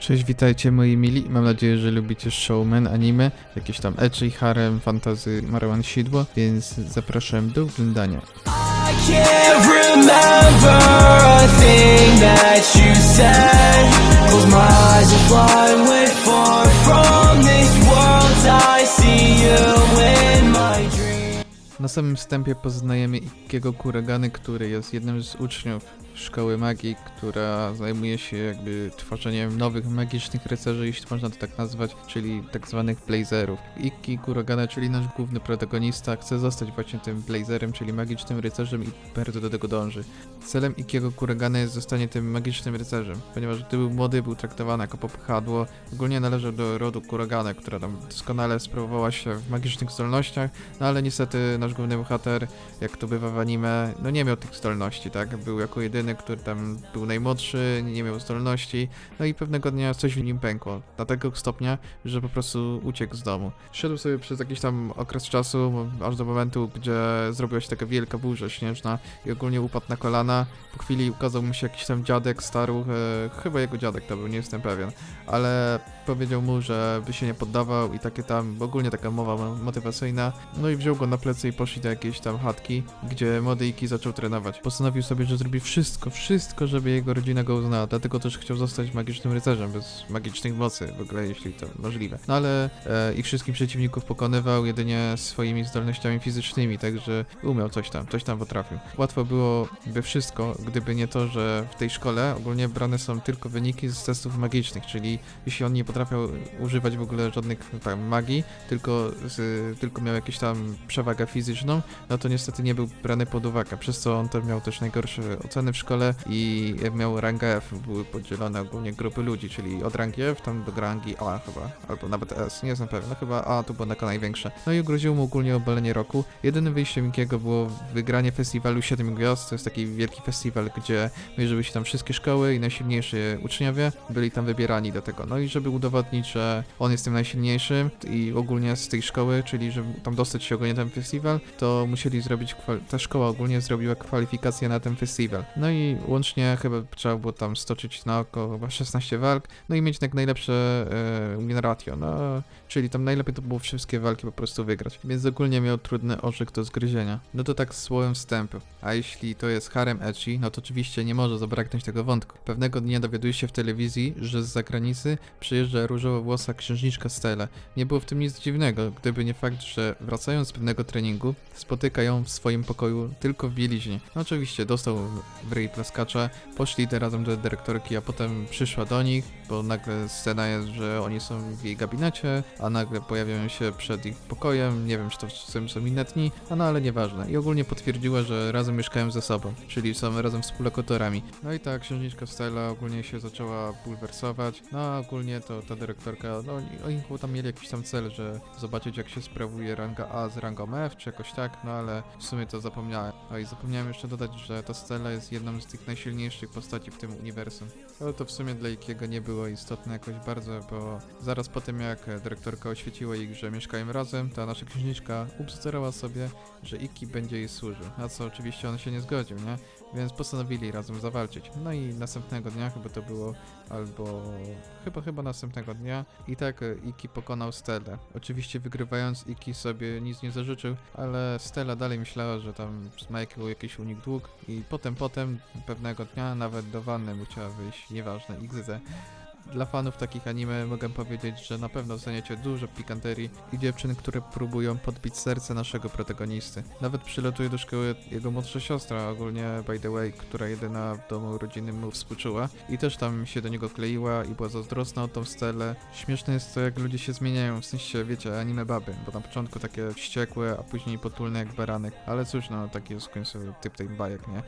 Cześć, witajcie moi mili. Mam nadzieję, że lubicie showman, anime, jakieś tam ecchi, harem, fantazy, Marwan Sidło, więc zapraszam do oglądania. Na samym wstępie poznajemy Ikiego Kuragany, który jest jednym z uczniów szkoły magii, która zajmuje się jakby tworzeniem nowych magicznych rycerzy, jeśli można to tak nazwać, czyli tak zwanych blazerów. Iki Kuragana, czyli nasz główny protagonista, chce zostać właśnie tym blazerem, czyli magicznym rycerzem i bardzo do tego dąży. Celem Ikiego Kuragana jest zostanie tym magicznym rycerzem, ponieważ gdy był młody, był traktowany jako popychadło. Ogólnie należał do rodu Kuragana, która tam doskonale sprawowała się w magicznych zdolnościach, no ale niestety nasz główny bohater, jak to bywa w anime, no nie miał tych zdolności, tak? Był jako jedyny, który tam był najmłodszy, nie miał zdolności, no i pewnego dnia coś w nim pękło. Do tego stopnia, że po prostu uciekł z domu. Szedł sobie przez jakiś tam okres czasu, aż do momentu, gdzie zrobiła się taka wielka burza śnieżna i ogólnie upadł na kolana. Po chwili ukazał mu się jakiś tam dziadek, staruch, e, chyba jego dziadek to był, nie jestem pewien, ale powiedział mu, że by się nie poddawał i takie tam, ogólnie taka mowa mo- motywacyjna. No i wziął go na plecy i poszli do jakiejś tam chatki, gdzie młody Iki zaczął trenować. Postanowił sobie, że zrobi wszystko, wszystko, żeby jego rodzina go uznała, dlatego też chciał zostać magicznym rycerzem, bez magicznych mocy, w ogóle jeśli to możliwe. No ale e, ich wszystkich przeciwników pokonywał jedynie swoimi zdolnościami fizycznymi, także umiał coś tam, coś tam potrafił. Łatwo było by wszystko, gdyby nie to, że w tej szkole ogólnie brane są tylko wyniki z testów magicznych, czyli jeśli on nie potrafił używać w ogóle żadnych tam magii, tylko, z, tylko miał jakąś tam przewagę fizyczną, no to niestety nie był brany pod uwagę, przez co on też miał też najgorsze oceny w szkole i miał rangę F, były podzielone ogólnie grupy ludzi, czyli od rangi F tam do rangi A chyba, albo nawet S, nie jestem pewien, no chyba A to było jako największe. No i groziło mu ogólnie obalenie roku. Jedynym wyjściem Mikiego było wygranie festiwalu 7 Gwiazd, to jest taki wielki festiwal, gdzie mierzyły się tam wszystkie szkoły i najsilniejsi uczniowie byli tam wybierani do tego. No i żeby udowodnić, że on jest tym najsilniejszym i ogólnie z tej szkoły, czyli żeby tam dostać się ogólnie na ten festiwal, to musieli zrobić, ta szkoła ogólnie zrobiła kwalifikacje na ten festiwal. No i łącznie chyba trzeba było tam stoczyć na około chyba 16 walk, no i mieć jak najlepsze e, generatio, no czyli tam najlepiej to było wszystkie walki po prostu wygrać. Więc ogólnie miał trudny orzech do zgryzienia. No to tak słowem wstępu. A jeśli to jest harem ecchi, no to oczywiście nie może zabraknąć tego wątku. Pewnego dnia dowiaduje się w telewizji, że z zagranicy przyjeżdża różowo-włosa księżniczka Stella. Nie było w tym nic dziwnego, gdyby nie fakt, że wracając z pewnego treningu, spotyka ją w swoim pokoju tylko w bieliźnie. No oczywiście, dostał w ryj plaskacza, poszli razem do dyrektorki, a potem przyszła do nich, bo nagle scena jest, że oni są w jej gabinecie, a nagle pojawiają się przed ich pokojem, nie wiem czy to są, są inne a no ale nieważne. I ogólnie potwierdziła, że razem mieszkają ze sobą, czyli są razem współlokatorami. No i ta księżniczka Stella ogólnie się zaczęła bulwersować, no a ogólnie to ta dyrektorka, no oni chyba tam mieli jakiś tam cel, że zobaczyć jak się sprawuje ranga A z rangą F, czy jakoś tak, no ale w sumie to zapomniałem. No i zapomniałem jeszcze dodać, że ta Stella jest jedną z tych najsilniejszych postaci w tym uniwersum. Ale to w sumie dla Ikiego nie było istotne jakoś bardzo, bo zaraz po tym jak dyrektorka oświeciła ich, że mieszkają razem, ta nasza księżniczka ubzdurała sobie, że Iki będzie jej służył, na co oczywiście on się nie zgodził, nie? Więc postanowili razem zawalczyć. No i następnego dnia chyba to było, albo chyba chyba następnego dnia i tak Iki pokonał Stellę. Oczywiście wygrywając Iki sobie nic nie zażyczył, ale Stella dalej myślała, że tam ma jakiś u nich dług i potem potem pewnego dnia nawet do wanny musiała wyjść, nieważne, XZ. Dla fanów takich anime mogę powiedzieć, że na pewno dostaniecie dużo pikanterii i dziewczyn, które próbują podbić serce naszego protagonisty. Nawet przylatuje do szkoły jego młodsza siostra, ogólnie by the way, która jedyna w domu rodzinnym mu współczuła i też tam się do niego kleiła i była zazdrosna o tą stelę. Śmieszne jest to, jak ludzie się zmieniają, w sensie, wiecie, anime baby, bo na początku takie wściekłe, a później potulne jak baranek. Ale cóż, no taki jest w końcu typ tej bajek, nie?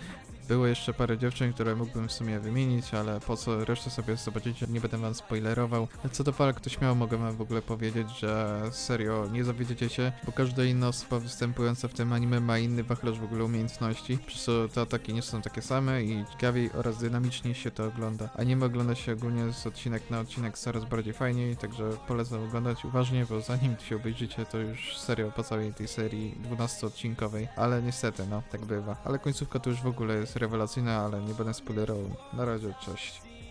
Było jeszcze parę dziewczyn, które mógłbym w sumie wymienić, ale po co resztę sobie zobaczycie, nie będę wam spoilerował. Co do walk, to śmiało mogę wam w ogóle powiedzieć, że serio, nie zawiedziecie się, bo każda inna osoba występująca w tym anime ma inny wachlarz w ogóle umiejętności, przez co te ataki nie są takie same i ciekawiej oraz dynamiczniej się to ogląda. Anime ogląda się ogólnie z odcinek na odcinek coraz bardziej fajniej, także polecam oglądać uważnie, bo zanim się obejrzycie, to już serio po całej tej serii 12-odcinkowej, ale niestety, no, tak bywa. Ale końcówka to już w ogóle jest rewelacyjna, ale nie będę spoilerował. Na razie, cześć.